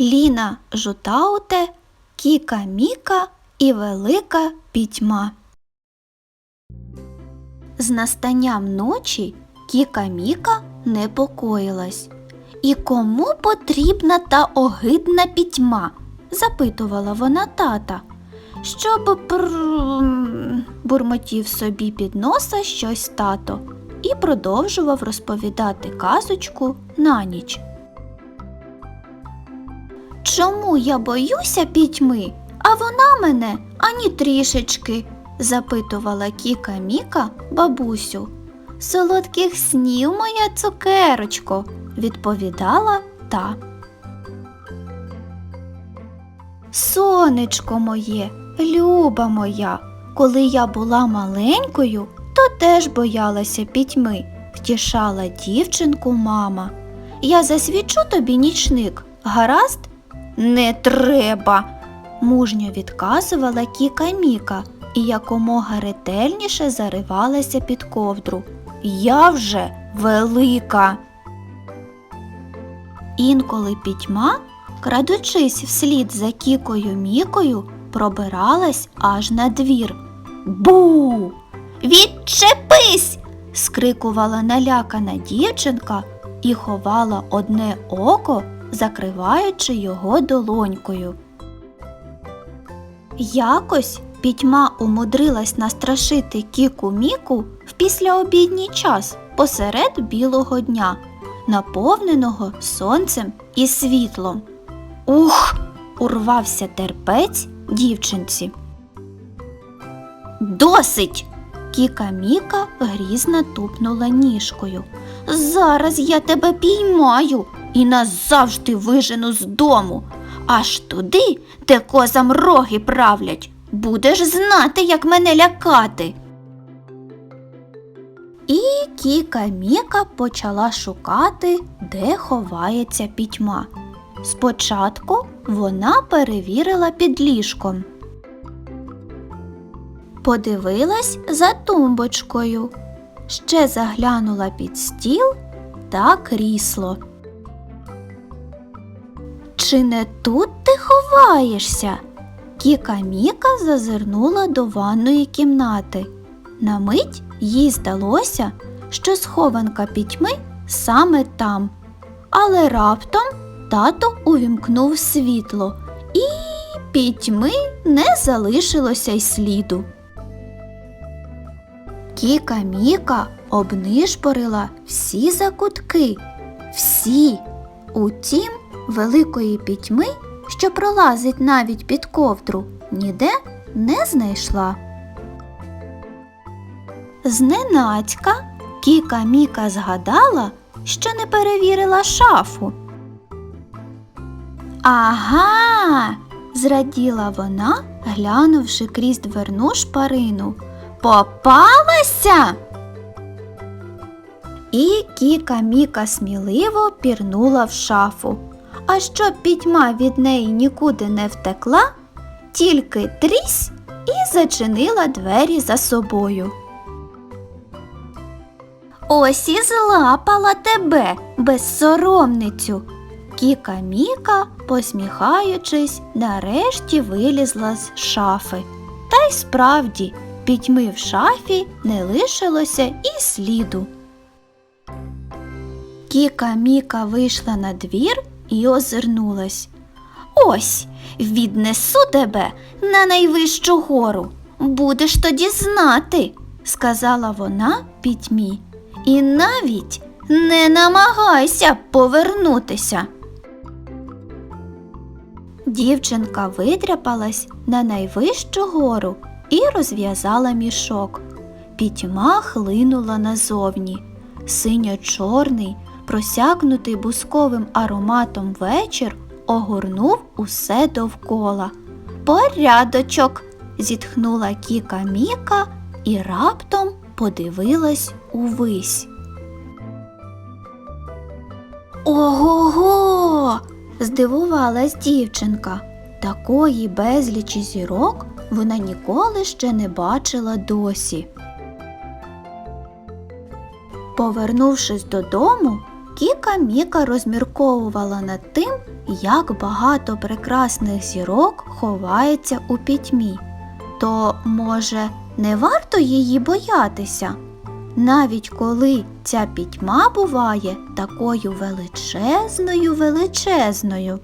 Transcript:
Ліна Жутауте, Кіка Міка і Велика Пітьма. З настанням ночі Кіка Міка непокоїлась. І кому потрібна та огидна пітьма? запитувала вона тата. Щоб пр... бурмотів собі під носа щось тато і продовжував розповідати казочку на ніч. Чому я боюся пітьми, а вона мене ані трішечки? запитувала Кіка Міка бабусю. Солодких снів, моя цукерочко, відповідала та. Сонечко моє, люба моя, коли я була маленькою, то теж боялася пітьми, втішала дівчинку мама. Я засвічу тобі нічник, гаразд? Не треба, мужньо відказувала Кіка Міка і якомога ретельніше заривалася під ковдру. Я вже велика. Інколи пітьма, крадучись вслід за кікою мікою, пробиралась аж на двір. Бу! Відчепись! скрикувала налякана дівчинка і ховала одне око, закриваючи його долонькою. Якось пітьма умудрилась настрашити кіку міку в післяобідній час посеред білого дня, наповненого сонцем і світлом. Ух! урвався терпець дівчинці. Досить! Кіка Міка грізно тупнула ніжкою. Зараз я тебе піймаю і назавжди вижену з дому, аж туди, де козам роги правлять. Будеш знати, як мене лякати. І Кіка Міка почала шукати, де ховається пітьма. Спочатку вона перевірила під ліжком. Подивилась за тумбочкою, ще заглянула під стіл та крісло. Чи не тут ти ховаєшся? Кіка Міка зазирнула до ванної кімнати. На мить їй здалося, що схованка пітьми саме там. Але раптом тато увімкнув світло, і пітьми не залишилося й сліду. Кіка Міка обнишпорила всі закутки, всі. Утім, великої пітьми, що пролазить навіть під ковдру, ніде не знайшла. Зненацька Кіка Міка згадала, що не перевірила шафу. Ага, зраділа вона, глянувши крізь дверну шпарину. Попалася. І Кіка Міка сміливо пірнула в шафу. А щоб пітьма від неї нікуди не втекла, тільки трісь і зачинила двері за собою. Ось і злапала тебе, безсоромницю. Кіка Міка, посміхаючись, нарешті вилізла з шафи. Та й справді, пітьми в шафі не лишилося і сліду. Кіка Міка вийшла на двір і озирнулась. Ось віднесу тебе на найвищу гору. Будеш тоді знати, сказала вона пітьмі. І навіть не намагайся повернутися. Дівчинка видряпалась на найвищу гору і розв'язала мішок. Пітьма хлинула назовні. Синьо-чорний, просякнутий бусковим ароматом вечір, огорнув усе довкола. Порядочок. зітхнула Кіка Міка і раптом подивилась увись. Ого-го! здивувалась дівчинка. Такої безлічі зірок вона ніколи ще не бачила досі. Повернувшись додому, Кіка Міка розмірковувала над тим, як багато прекрасних зірок ховається у пітьмі. То, може, не варто її боятися? Навіть коли ця пітьма буває такою величезною величезною.